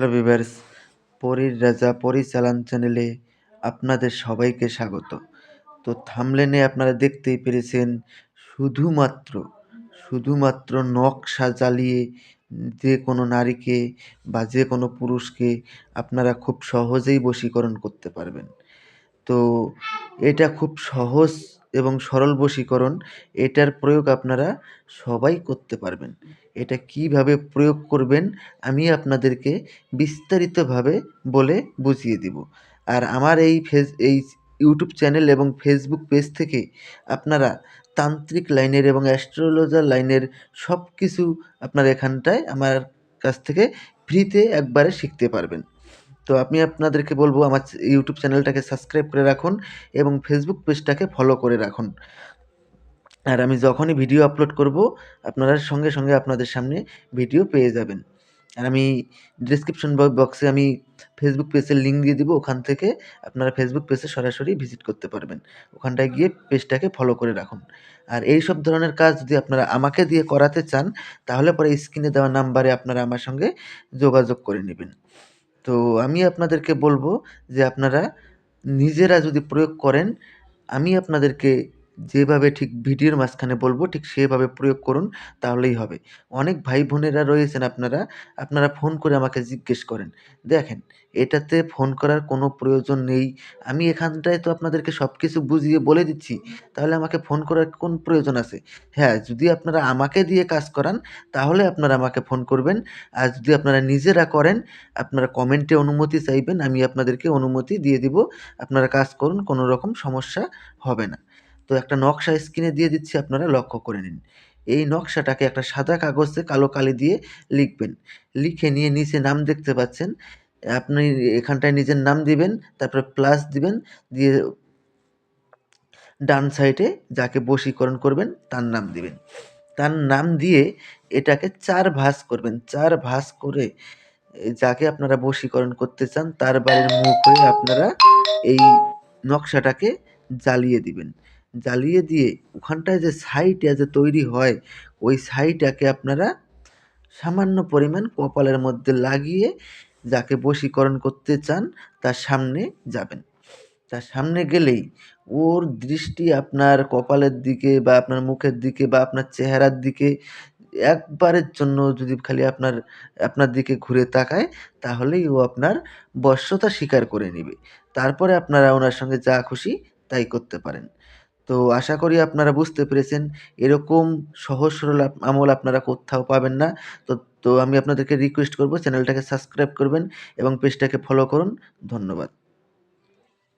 Hello viewers পরীর রাজা পরিচালন চ্যানেলে আপনাদের সবাইকে স্বাগত। তো থামলেনে আপনারা দেখতেই পেরেছেন, শুধুমাত্র শুধুমাত্র নকশা জ্বালিয়ে যে কোনো নারীকে বা যে কোনো পুরুষকে আপনারা খুব সহজেই বশীকরণ করতে পারবেন। তো এটা খুব সহজ এবং সরল বশীকরণ, এটার প্রয়োগ আপনারা সবাই করতে পারবেন। এটা কীভাবে প্রয়োগ করবেন, আমি আপনাদেরকে বিস্তারিতভাবে বলে বুঝিয়ে দিব। আর আমার এই ফেস, এই ইউটিউব চ্যানেল এবং ফেসবুক পেজ থেকে আপনারা তান্ত্রিক লাইনের এবং অ্যাস্ট্রোলজার লাইনের সব কিছু আপনারা এখানটায় আমার কাছ থেকে ফ্রিতে একবারে শিখতে পারবেন। তো আমি আপনাদেরকে বলব আমার ইউটিউব চ্যানেলটাকে সাবস্ক্রাইব করে রাখুন এবং ফেসবুক পেজটাকে ফলো করে রাখুন। আর আমি যখনই ভিডিও আপলোড করব, আপনারা সঙ্গে সঙ্গে আপনাদের সামনে ভিডিও পেয়ে যাবেন। আর আমি ডিসক্রিপশন বক্সে আমি ফেসবুক পেজের লিঙ্ক দিয়ে দিব, ওখান থেকে আপনারা ফেসবুক পেজে সরাসরি ভিজিট করতে পারবেন। ওখানটায় গিয়ে পেজটাকে ফলো করে রাখুন। আর এই সব ধরনের কাজ যদি আপনারা আমাকে দিয়ে করাতে চান, তাহলে পরে স্ক্রিনে দেওয়া নাম্বারে আপনারা আমার সঙ্গে যোগাযোগ করে নেবেন। তো আমি আপনাদেরকে বলব যে আপনারা নিজেরা যদি প্রয়োগ করেন আমি আপনাদেরকে যেভাবে ঠিক ভিডিওর মাঝখানে বলব, ঠিক সেভাবে প্রয়োগ করুন, তাহলেই হবে। অনেক ভাই বোনেরা রয়েছেন আপনারা আপনারা ফোন করে আমাকে জিজ্ঞেস করেন, দেখেন, এটাতে ফোন করার কোনো প্রয়োজন নেই। আমি এখানটায় তো আপনাদেরকে সব কিছু বুঝিয়ে বলে দিচ্ছি, তাহলে আমাকে ফোন করার কোন প্রয়োজন আছে? হ্যাঁ যদি আপনারা আমাকে দিয়ে কাজ করান, তাহলে আপনারা আমাকে ফোন করবেন। আর যদি আপনারা নিজেরা করেন, আপনারা কমেন্টে অনুমতি চাইবেন, আমি আপনাদেরকে অনুমতি দিয়ে দিব। আপনারা কাজ করুন, কোনো রকম সমস্যা হবে না। তো একটা নকশা স্ক্রিনে দিয়ে দিচ্ছি আপনারা লক্ষ্য করে নিন। এই নকশাটাকে একটা সাদা কাগজে কালো কালি দিয়ে লিখবেন। লিখে নিয়ে নিচে নাম দেখতে পাচ্ছেন। আপনি এখানটায় নিজের নাম দিবেন, তারপরে প্লাস দিবেন, দিয়ে ডান সাইডে যাকে বশীকরণ করবেন, তার নাম দিবেন। তার নাম দিয়ে এটাকে চার ভাঁজ করবেন। চার ভাঁজ করে যাকে আপনারা বশীকরণ করতে চান, তার বাড়ির মুখ হয়ে আপনারা এই নকশাটাকে জ্বালিয়ে দিবেন। জ্বালিয়ে দিয়ে ওখানটায় যে ছাইটা যে তৈরি হয়, ওই ছাইটাকে আপনারা সামান্য পরিমাণ কপালের মধ্যে লাগিয়ে যাকে বশীকরণ করতে চান, তার সামনে যাবেন। তার সামনে গেলেই ওর দৃষ্টি আপনার কপালের দিকে বা আপনার মুখের দিকে বা আপনার চেহারার দিকে একবারের জন্য যদি খালি আপনার আপনার দিকে ঘুরে তাকায়, তাহলেই ও আপনার বশ্যতা স্বীকার করে নেবে। তারপরে আপনারা ওনার সঙ্গে যা খুশি তাই করতে পারেন। তো আশা করি আপনারা বুঝতে পেরেছেন। এরকম সহজ সরল আমল আপনারা কোথাও পাবেন না। তো তো আমি আপনাদেরকে রিকোয়েস্ট করব চ্যানেলটাকে সাবস্ক্রাইব করবেন এবং পেজটাকে ফলো করুন। ধন্যবাদ।